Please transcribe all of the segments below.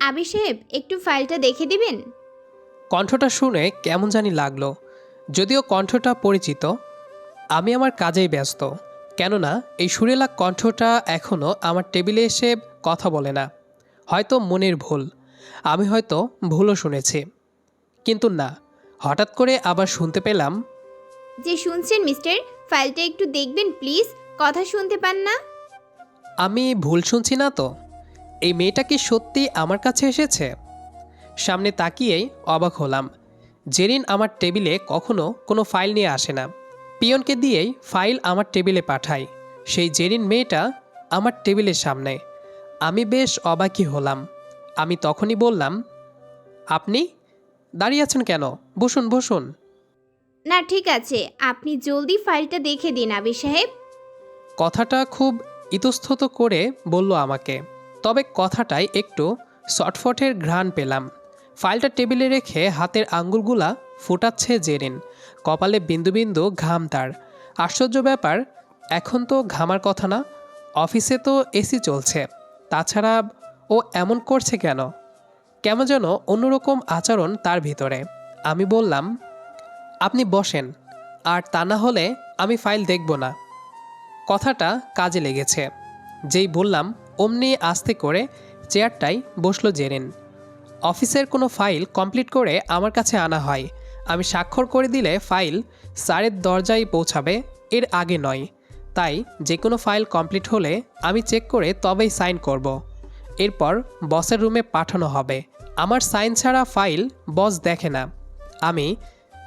আবি সাহেব একটু ফাইলটা দেখে দিবেন? কণ্ঠটা শুনে কেমন জানি লাগল যদিও কণ্ঠটা পরিচিত। আমি আমার কাজেই ব্যস্ত কেননা এই সুরেলা কণ্ঠটা এখনও আমার টেবিলে এসে কথা বলে না। হয়তো মনের ভুল আমি হয়তো ভুলও শুনেছি। কিন্তু না হঠাৎ করে আবার শুনতে পেলাম। যে শুনছেন মিস্টার ফাইলটা একটু দেখবেন প্লিজ কথা শুনতে পান না? আমি ভুল শুনছি না তো? এই মেয়েটা কি সত্যি আমার কাছে এসেছে? সামনে তাকিয়েই অবাক হলাম। জেরিন আমার টেবিলে কখনো কোনো ফাইল নিয়ে আসে না। পিয়নকে দিয়েই ফাইল আমার টেবিলে পাঠায় সেই জেরিন মেয়েটা আমার টেবিলের সামনে। আমি বেশ অবাকই হলাম। আমি তখনই বললাম আপনি দাঁড়িয়ে আছেন কেন? বসুন বসুন। না ঠিক আছে। আপনি জলদি ফাইলটা দেখে দিন আবি সাহেব। কথাটা খুব ইতস্তত করে বলল আমাকে। তবে কথাটায় একটু শটফটের ঘ্রাণ পেলাম। ফাইলটা টেবিলে রেখে হাতের আঙ্গুলগুলা ফুটাচ্ছে জেরিন। কপালে বিন্দু বিন্দু ঘাম তার। আশ্চর্য ব্যাপার, এখন তো ঘামার কথা না, অফিসে তো এসি চলছে। তাছাড়া ও এমন করছে কেন? কেমন যেন অন্যরকম আচরণ তার ভিতরে। আমি বললাম, আপনি বসেন, আর তা না হলে আমি ফাইল দেখব না। কথাটা কাজে লেগেছে। যেই বললাম অমনি আস্তে করে চেয়ারটাই বসল জেরেন। অফিসের কোনো ফাইল কমপ্লিট করে আমার কাছে আনা হয়। আমি স্বাক্ষর করে দিলে ফাইল স্যারের দরজায় পৌঁছাবে এর আগে নয়। তাই যে কোনো ফাইল কমপ্লিট হলে আমি চেক করে তবেই সাইন করব। এরপর বসের রুমে পাঠানো হবে। আমার সাইন ছাড়া ফাইল বস দেখে না। আমি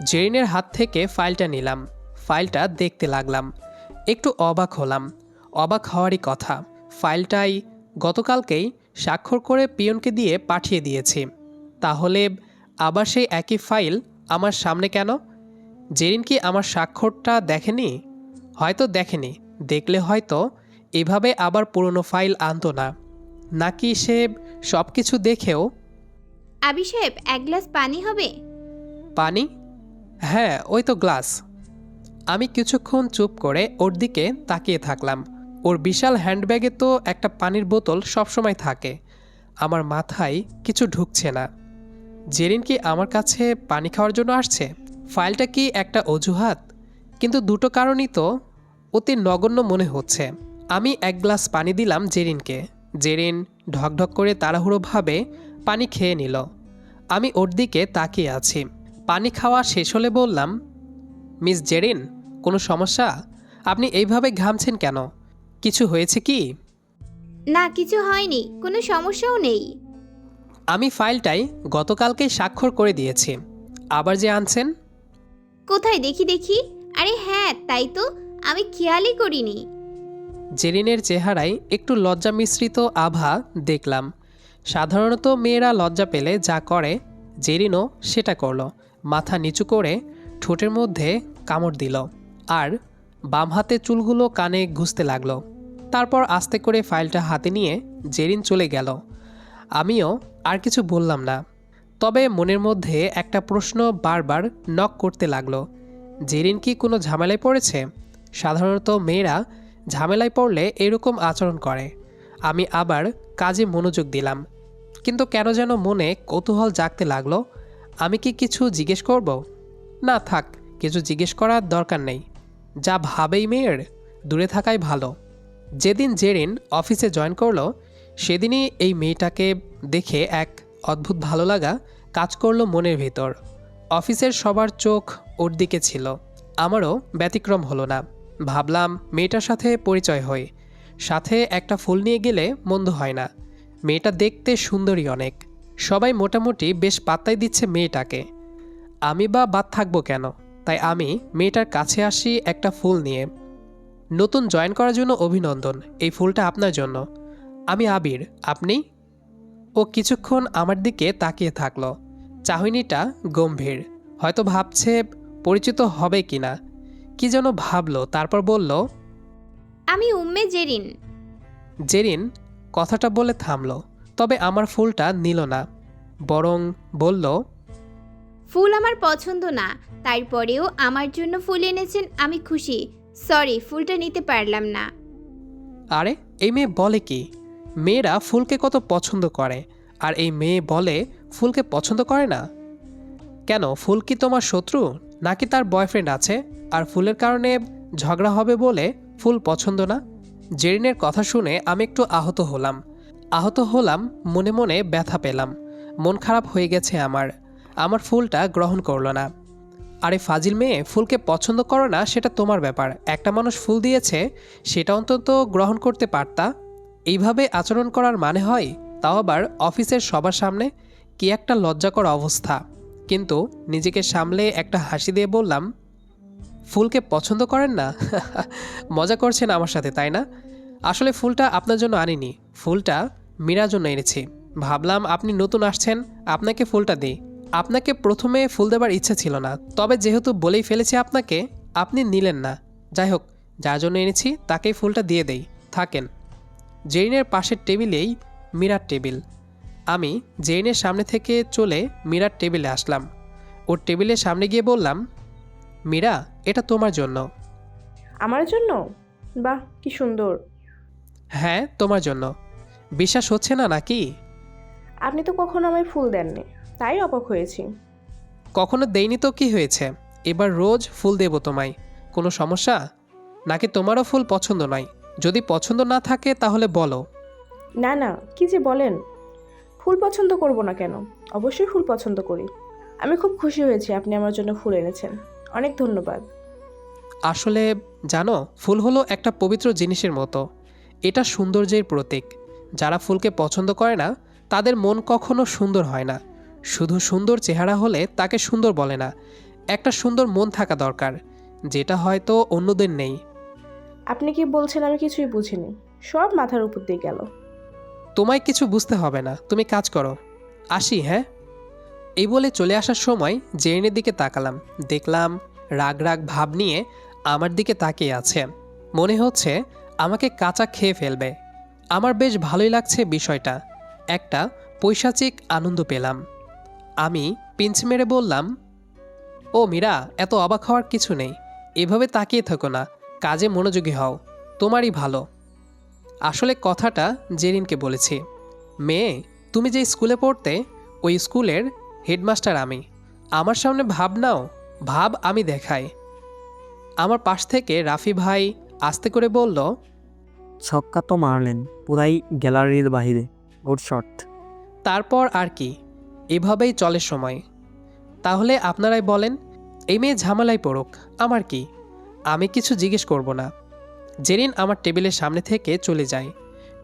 জেরিনের হাত থেকে ফাইলটা নিলাম। ফাইলটা দেখতে লাগলাম। একটু অবাক হলাম। অবাক হওয়ারই কথা। ফাইলটাই গতকালকেই স্বাক্ষর করে পিয়নকে দিয়ে পাঠিয়ে দিয়েছি। তাহলে আবার সেই একই ফাইল আমার সামনে কেন? জেরিন কি আমার স্বাক্ষরটা দেখেনি? হয়তো দেখেনি। দেখলে হয়তো এভাবে আবার পুরনো ফাইল আনতো না। নাকি সে সব কিছু দেখেও? আবি সাহেব এক গ্লাস পানি হবে? পানি? হ্যাঁ ওই তো গ্লাস। আমি কিছুক্ষণ চুপ করে ওর দিকে তাকিয়ে থাকলাম। ওর বিশাল হ্যান্ডব্যাগে তো একটা পানির বোতল সবসময় থাকে। আমার মাথায় কিছু ঢুকছে না। জেরিন কি আমার কাছে পানি খাওয়ার জন্য আসছে? ফাইলটা কি একটা অজুহাত? কিন্তু দুটো কারণই তো অতি নগণ্য মনে হচ্ছে। আমি এক গ্লাস পানি দিলাম জেরিনকে। জেরিন ঢকঢক করে তাড়াহুড়োভাবে পানি খেয়ে নিল। আমি ওর দিকে তাকিয়ে আছি। পানি খাওয়া শেষ হলে বললাম, মিস জেরিন, কোনো সমস্যা? আপনি এইভাবে ঘামছেন কেন? কিছু হয়েছে কি? না কিছু হয়নি। কোনো সমস্যাও নেই। আমি ফাইলটাই গতকালকে স্বাক্ষর করে দিয়েছি। আবার যে আনছেন? কোথায়? দেখি দেখি। আরে হ্যাঁ তাই তো। আমি খেয়ালই করিনি। জেরিনের চেহারায় একটু লজ্জা মিশ্রিত আভা দেখলাম। সাধারণত মেয়েরা লজ্জা পেলে যা করে জেরিনও সেটা করল। মাথা নিচু করে ঠোঁটের মধ্যে কামড় দিল। আর বাম হাতে চুলগুলো কানে ঘুষতে লাগল। তারপর আস্তে করে ফাইলটা হাতে নিয়ে জেরিন চলে গেল। আমিও আর কিছু বললাম না। তবে মনের মধ্যে একটা প্রশ্ন বারবার নক করতে লাগল। জেরিন কি কোনো ঝামেলায় পড়েছে? সাধারণত মেয়েরা ঝামেলায় পড়লে এরকম আচরণ করে। আমি আবার কাজে মনোযোগ দিলাম। কিন্তু কেন যেন মনে কৌতূহল জাগতে লাগল। আমি কি কিছু জিজ্ঞেস করব? না থাক, কিছু জিজ্ঞেস করার দরকার নেই। যা ভাবেই মেয়ের, দূরে থাকাই ভালো। যেদিন জেরিন অফিসে জয়েন করল, সেদিনই এই মেয়েটাকে দেখে এক অদ্ভুত ভালো লাগা কাজ করল মনের ভিতর। অফিসের সবার চোখ ওর দিকে ছিল। আমারও ব্যতিক্রম হলো না। ভাবলাম মেয়েটার সাথে পরিচয় হই। সাথে একটা ফুল নিয়ে গেলে মন্দ হয় না। মেয়েটা দেখতে সুন্দরী অনেক। সবাই মোটামুটি বেশ পাত্তাই দিচ্ছে মেয়েটাকে। আমি বা বাদ থাকব কেন? তাই আমি মেয়েটার কাছে আসি একটা ফুল নিয়ে। নতুন জয়েন করার জন্য অভিনন্দন এই ফুলটা আপনার জন্য। আমি আবির আপনি? ও কিছুক্ষণ আমার দিকে তাকিয়ে থাকল। চাহনিটা গম্ভীর হয়তো ভাবছে পরিচিত হবে কিনা। কি যেন ভাবলো তারপর বলল আমি উম্মে জেরিন। জেরিন কথাটা বলে থামলো তবে আমার ফুলটা নিল না। বরং বলল ফুল আমার পছন্দ না। তারপরেও আমার জন্য ফুল এনেছেন আমি খুশি। সরি, ফুলটা নিতে পারলাম না। আরে, এই মেয়ে বলে কি? মেয়েরা ফুলকে কত পছন্দ করে, আর এই মেয়ে বলে ফুলকে পছন্দ করে না? কেন, ফুল কি তোমার শত্রু, নাকি তার বয়ফ্রেন্ড আছে, আর ফুলের কারণে ঝগড়া হবে বলে ফুল পছন্দ না? জেরিনের কথা শুনে আমি একটু আহত হলাম। আহত হলাম, মনে মনে ব্যথা পেলাম। মন খারাপ হয়ে গেছে আমার। আমার ফুলটা গ্রহণ করল না। আরে ফাজিল মেয়ে, ফুলকে পছন্দ করো না, সেটা তোমার ব্যাপার। একটা মানুষ ফুল দিয়েছে, সেটা অন্তত গ্রহণ করতে পারতা। এইভাবে আচরণ করার মানে হয়, তাও আবার অফিসের সবার সামনে কি একটা লজ্জাকর অবস্থা। কিন্তু নিজেকে সামলে একটা হাসি দিয়ে বললাম, ফুলকে পছন্দ করেন না? মজা করছেন আমার সাথে, তাই না? আসলে ফুলটা আপনার জন্য আনিনি। ফুলটা মীরার জন্য এনেছি। ভাবলাম আপনি নতুন আসছেন, আপনাকে ফুলটা দিই। আপনাকে প্রথমে ফুল দেবার ইচ্ছা ছিল না তবে যেহেতু বলেই ফেলেছি আপনাকে আপনি নিলেন না। যাই হোক যার জন্য এনেছি তাকেই ফুলটা দিয়ে দেই। থাকেন। জেরিনের পাশের টেবিলেই মীরার টেবিল। আমি জেরিনের সামনে থেকে চলে মীরার টেবিলে আসলাম। ওর টেবিলের সামনে গিয়ে বললাম মীরা এটা তোমার জন্য। আমার জন্য? বাহ কি সুন্দর। হ্যাঁ তোমার জন্য। বিশ্বাস হচ্ছে না নাকি? আপনি তো কখনো আমায় ফুল দেননি। তাই অবাক হয়েছি। কখনো দেইনি তো কি হয়েছে? এবার রোজ ফুল দেব তোমায়। কোনো সমস্যা? নাকি তোমারও ফুল পছন্দ নয়? যদি পছন্দ না থাকে তাহলে বলো। না না কি যে বলেন। ফুল পছন্দ করব না কেন? অবশ্যই ফুল পছন্দ করি। আমি খুব খুশি হয়েছি আপনি আমার জন্য ফুল এনেছেন। অনেক ধন্যবাদ। আসলে জানো ফুল হলো একটা পবিত্র জিনিসের মতো। এটা সৌন্দর্যের প্রতীক। যারা ফুলকে পছন্দ করে না তাদের মন কখনো সুন্দর হয় না। শুধু সুন্দর চেহারা হলে তাকে সুন্দর বলে না একটা সুন্দর মন থাকা দরকার যেটা হয়তো অন্যদের নেই। আপনি কি বলছেন আমি কিছুই বুঝিনি? সব মাথার উপর দিয়ে গেল। তোমায় কিছু বুঝতে হবে না তুমি কাজ করো। আসি হ্যাঁ? এই বলে চলে আসার সময় জেরিনের দিকে তাকালাম দেখলাম রাগ রাগ ভাব নিয়ে আমার দিকে তাকিয়ে আছে। মনে হচ্ছে আমাকে কাঁচা খেয়ে ফেলবে। আমার বেশ ভালোই লাগছে বিষয়টা একটা পৈশাচিক আনন্দ পেলাম। আমি পিঞ্চ মেরে বললাম ও মীরা এত অবাক হওয়ার কিছু নেই। এভাবে তাকিয়ে থাকো না। কাজে মনোযোগী হও। তোমারই ভালো। আসলে কথাটা জেরিনকে বলেছি। মেয়ে তুমি যে স্কুলে পড়তে ওই স্কুলের হেডমাস্টার আমি। আমার সামনে ভাব নাও ভাব আমি দেখাই। আমার পাশ থেকে রাফি ভাই আস্তে করে বলল ছক্কা তো মারলেন পুরাই গ্যালারির বাহিরে গুড শট তারপর আর কি। এভাবেই চলে সময়। তাহলে আপনারাই বলেন এই মেয়ে ঝামেলায় পড়ুক আমার কি? আমি কিছু জিজ্ঞেস করব না। জেরিন আমার টেবিলের সামনে থেকে চলে যায়।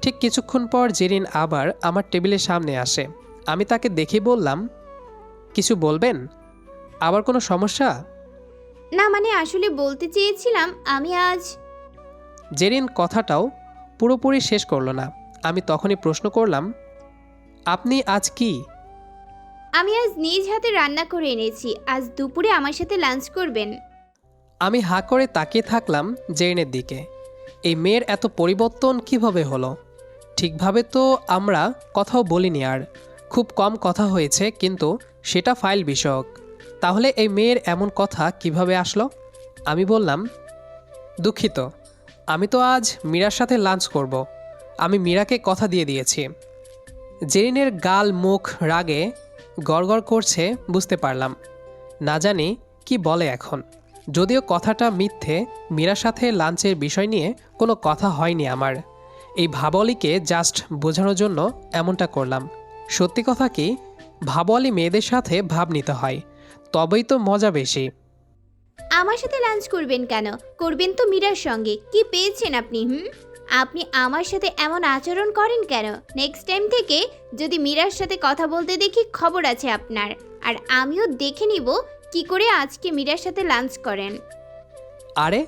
ঠিক কিছুক্ষণ পর জেরিন আবার আমার টেবিলের সামনে আসে। আমি তাকে দেখে বললাম কিছু বলবেন? আবার কোনো সমস্যা? না মানে আসলে বলতে চেয়েছিলাম আমি আজ জেরিন কথাটাও পুরোপুরি শেষ করল না। আমি তখনই প্রশ্ন করলাম আপনি আজ কি? আমি আজ নিজ হাতে রান্না করে এনেছি। আজ দুপুরে আমার সাথে লাঞ্চ করবেন। আমি হাঁ করে তাকিয়ে থাকলাম জেনের দিকে। এই মেয়ের এত পরিবর্তন কীভাবে হলো? ঠিকভাবে তো আমরা কথাও বলিনি আর। খুব কম কথা হয়েছে, কিন্তু সেটা ফাইল বিষয়ক। তাহলে এই মেয়ের এমন কথা কীভাবে আসলো? আমি বললাম, দুঃখিত, আমি তো আজ মীরার সাথে লাঞ্চ করব। আমি মীরাকে কথা দিয়ে দিয়েছি। জেরিনের গাল মুখ রাগে গড়গড় করছে, বুঝতে পারলাম। না জানি কি বলে এখন। যদিও কথাটা মিথ্যে, মীরার সাথে লাঞ্চের বিষয় নিয়ে কোনো কথা হয়নি আমার। এই ভাবলিকে জাস্ট বোঝানোর জন্য এমনটা করলাম। সত্যি কথা কি? ভাবলি মেয়েদের সাথে ভাব নিতে হয়। তবেই তো মজা বেশি। আমার সাথে লাঞ্চ করবেন কেন? করবেন তো মীরার সঙ্গে। কি পেয়েছেন আপনি, হুম? আপনি আমার সাথে এমন আচরণ করেন কেন? নেক্সট টাইম থেকে যদি মীরার সাথে কথা বলতে দেখি, খবর আছে আপনার। আর আমিও দেখে নিব কি করে আজকে মীরার সাথে লাঞ্চ করেন। আরে,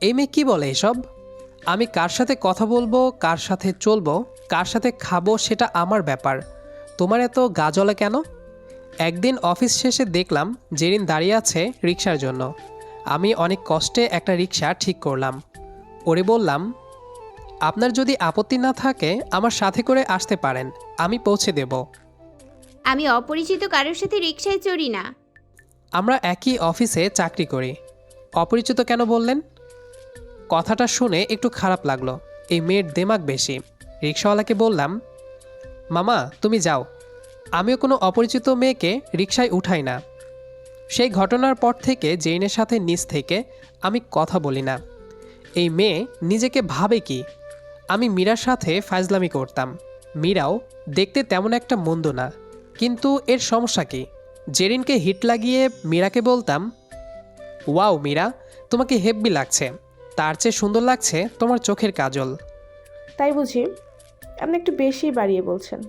এই মেয়ে কী বলে এসব? আমি কার সাথে কথা বলব, কার সাথে চলবো, কার সাথে খাব সেটা আমার ব্যাপার। তোমার এত গাজলে কেন? একদিন অফিস শেষে দেখলাম জেরিন দাঁড়িয়ে আছে রিক্সার জন্য। আমি অনেক কষ্টে একটা রিক্সা ঠিক করলাম। ওরে বললাম আপনার যদি আপত্তি না থাকে আমার সাথে করে আসতে পারেন। আমি পৌঁছে দেব। আমি অপরিচিত কারোর সাথে রিক্সায় চড়ি না। আমরা একই অফিসে চাকরি করি। অপরিচিত কেন বললেন? কথাটা শুনে একটু খারাপ লাগল। এই মেয়ের দেমাগ বেশি। রিক্সাওয়ালাকে বললাম মামা তুমি যাও। আমিও কোনো অপরিচিত মেয়েকে রিকশায় উঠাই না। সেই ঘটনার পর থেকে জেইনের সাথে নিজ থেকে আমি কথা বলি না। এই মেয়ে নিজেকে ভাবে কি? আমি মীরার সাথে ফাজলামি করতাম। মীরাও দেখতে তেমন একটা মন্দ না। কিন্তু এর সমস্যা কি? জেরিনকে হিট লাগিয়ে মীরাকে বলতাম ওয়াও মীরা তোমাকে হেব্বি লাগছে। তার চেয়ে সুন্দর লাগছে তোমার চোখের কাজল। তাই বুঝি আপনি একটু বেশি বাড়িয়ে বলছেন।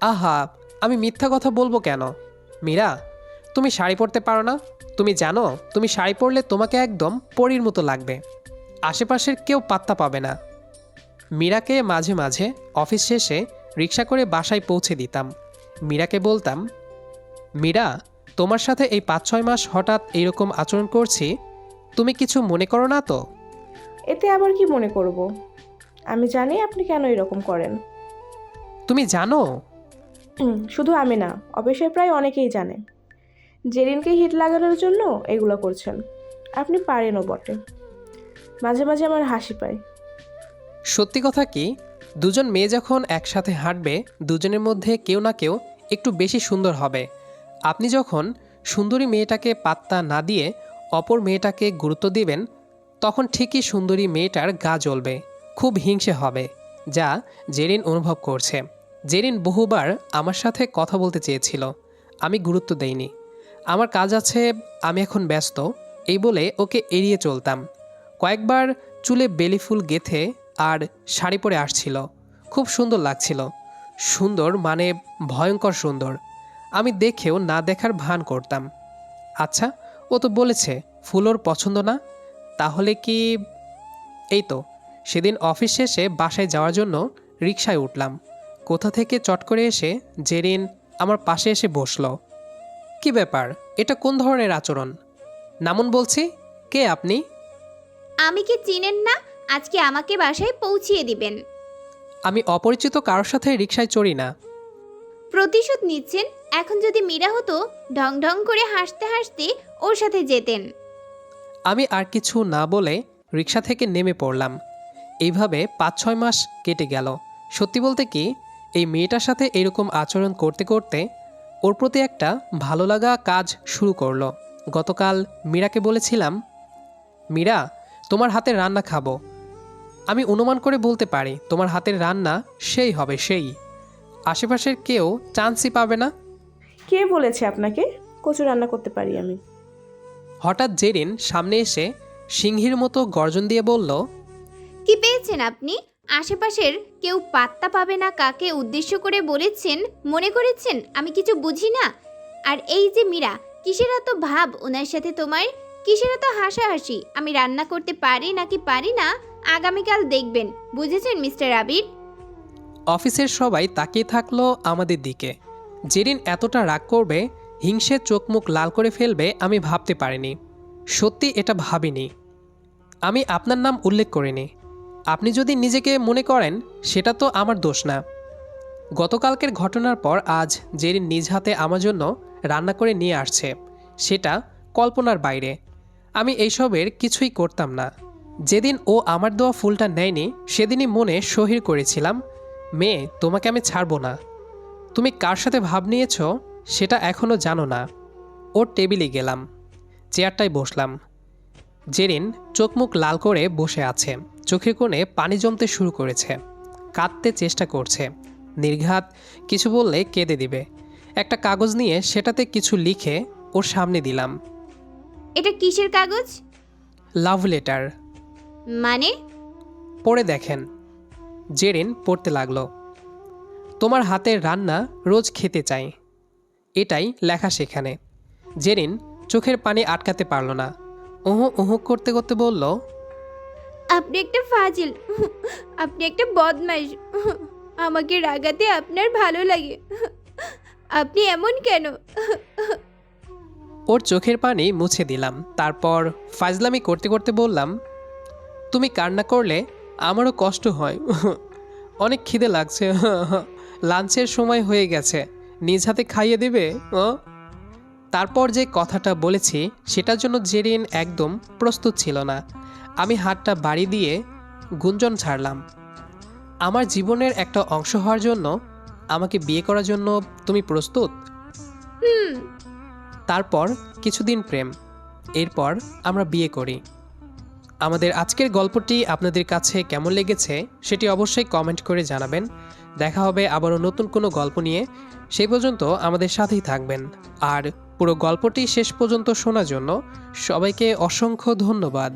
আহা আমি মিথ্যা কথা বলব কেন? মীরা তুমি শাড়ি পরতে পারো না। তুমি জানো তুমি শাড়ি পরলে তোমাকে একদম পরীর মতো লাগবে। আশেপাশের কেউ পাত্তা পাবে না। মীরাকে মাঝে মাঝে অফিস শেষে রিক্সা করে বাসায় পৌঁছে দিতাম। মীরাকে বলতাম মীরা তোমার সাথে এই পাঁচ ছয় মাস হঠাৎ এইরকম আচরণ করছি তুমি কিছু মনে করো না তো? এতে আবার কি মনে করব? আমি জানি আপনি কেন এরকম করেন। তুমি জানো? হুম, শুধু আমি না অফিসে প্রায় অনেকেই জানে। জেরিনকে হিট লাগানোর জন্য এগুলো করছেন। আপনি পারেনও বটে। মাঝে মাঝে আমার হাসি পায়। সত্যি কথা কি, দুজন মেয়ে যখন একসাথে হাঁটবে, দুজনের মধ্যে কেউ না কেউ একটু বেশি সুন্দর হবে। আপনি যখন সুন্দরী মেয়েটাকে পাত্তা না দিয়ে অপর মেয়েটাকে গুরুত্ব দিবেন, তখন ঠিকই সুন্দরী মেয়েটার গা জ্বলবে, খুব হিংসে হবে, যা জেরিন অনুভব করছে। জেরিন বহুবার আমার সাথে কথা বলতে চেয়েছিল, আমি গুরুত্ব দেইনি। আমার কাজ আছে, আমি এখন ব্যস্ত, এই বলে ওকে এড়িয়ে চলতাম। কয়েকবার চুলে বেলি ফুল গেথে আর শাড়ি পরে আসছিল। খুব সুন্দর লাগছিল। সুন্দর মানে ভয়ঙ্কর সুন্দর। আমি দেখেও না দেখার ভান করতাম। আচ্ছা ও তো বলেছে ফুল ওর পছন্দ না। তাহলে কি এই তো, সেদিন অফিস শেষে বাসায় যাওয়ার জন্য রিকশায় উঠলাম। কোথা থেকে চট করে এসে জেরিন আমার পাশে এসে বসল। কি ব্যাপার? এটা কোন ধরনের আচরণ? নামুন বলছি, কে আপনি? আমি কি চিনেন না? আজকে আমাকে বাসায় পৌঁছিয়ে দিবেন। আমি অপরিচিত কারোর সাথে রিকশায় চড়ি না। প্রতিশোধ নিচ্ছেন এখন যদি মীরা হতো ঢং ঢং করে হাসতে হাসতে ওর সাথে যেতেন। আমি আর কিছু না বলে রিক্সা থেকে নেমে পড়লাম। এইভাবে পাঁচ ছয় মাস কেটে গেল। সত্যি বলতে কি এই মেয়েটার সাথে এরকম আচরণ করতে করতে ওর প্রতি একটা ভালো লাগা কাজ শুরু করল। গতকাল মীরাকে বলেছিলাম মীরা তোমার হাতের রান্না খাব। আমি অনুমান করে বলতে পারি তোমার হাতের রান্না সেই হবে সেই। আশেপাশের কেউ চান্সই পাবে না। কে বলেছে আপনাকে? কচু রান্না করতে পারি আমি। হঠাৎ জেরিন সামনে এসে সিংহীর মতো গর্জন দিয়ে বলল কি পেয়েছেন আপনি? আশেপাশের কেউ পাত্তা পাবে না কাকে উদ্দেশ্য করে বলেছেন মনে করেছেন? আমি কিছু বুঝি না। আর এই যে মীরা কিসের এত ভাব ওনার সাথে তোমার? কিসের এত হাসাহাসি? আমি রান্না করতে পারি নাকি পারি না? আগামীকাল দেখবেন, বুঝেছেন মিস্টার আবির? অফিসের সবাই তাকিয়ে থাকল আমাদের দিকে। যেদিন এতটা রাগ করবে, হিংসে চোখ মুখ লাল করে ফেলবে, আমি ভাবতে পারিনি। সত্যি এটা ভাবিনি। আমি আপনার নাম উল্লেখ করিনি। আপনি যদি নিজেকে মনে করেন, সেটা তো আমার দোষ না। গতকালকের ঘটনার পর আজ জেরিন নিজ হাতে আমার জন্য রান্না করে নিয়ে আসছে, সেটা কল্পনার বাইরে। আমি এইসবের কিছুই করতাম না। যেদিন ও আমার দেওয়া ফুলটা নেয়নি সেদিনই মনে শহির করেছিলাম মেয়ে তোমাকে আমি ছাড়বো না। তুমি কার সাথে ভাব নিয়েছ সেটা এখনও জানো না। ওর টেবিলে গেলাম চেয়ারটায় বসলাম। জেরিন চোখ মুখ লাল করে বসে আছে চোখের কোণে পানি জমতে শুরু করেছে। কাঁদতে চেষ্টা করছে নির্ঘাত কিছু বললে কেঁদে দিবে। একটা কাগজ নিয়ে সেটাতে কিছু লিখে ওর সামনে দিলাম। এটা কিসের কাগজ? লাভ লেটার মানে? পড়ে দেখেন। জেরিন পড়তে লাগল। তোমার হাতের রান্না রোজ খেতে চাই। এটাই লেখা সেখানে। জেরিন চোখের পানি আটকাতে পারল না। উহু উহু করতে করতে বলল আপনি একটা ফাজিল আপনি একটা বদমাইশ। আমাকে রাগাতে আপনার ভালো লাগে। আপনি এমন কেন? ওর চোখের পানি মুছে দিলাম। তারপর ফাজলামি করতে করতে বললাম তুমি কান্না করলে আমারও কষ্ট হয়। অনেক খিদে লাগছে। লাঞ্চের সময় হয়ে গেছে। নিজ হাতে খাইয়ে দেবে? ও তারপর যে কথাটা বলেছি সেটার জন্য জেরিন একদম প্রস্তুত ছিল না। আমি হাতটা বাড়ি দিয়ে গুঞ্জন ছাড়লাম। আমার জীবনের একটা অংশ হওয়ার জন্য আমাকে বিয়ে করার জন্য তুমি প্রস্তুত? তারপর কিছুদিন প্রেম। এরপর আমরা বিয়ে করি। আমাদের আজকের গল্পটি আপনাদের কাছে কেমন লেগেছে সেটি অবশ্যই কমেন্ট করে জানাবেন। দেখা হবে আবারও নতুন কোনো গল্প নিয়ে। সেই পর্যন্ত আমাদের সাথেই থাকবেন। আর পুরো গল্পটি শেষ পর্যন্ত শোনার জন্য সবাইকে অসংখ্য ধন্যবাদ।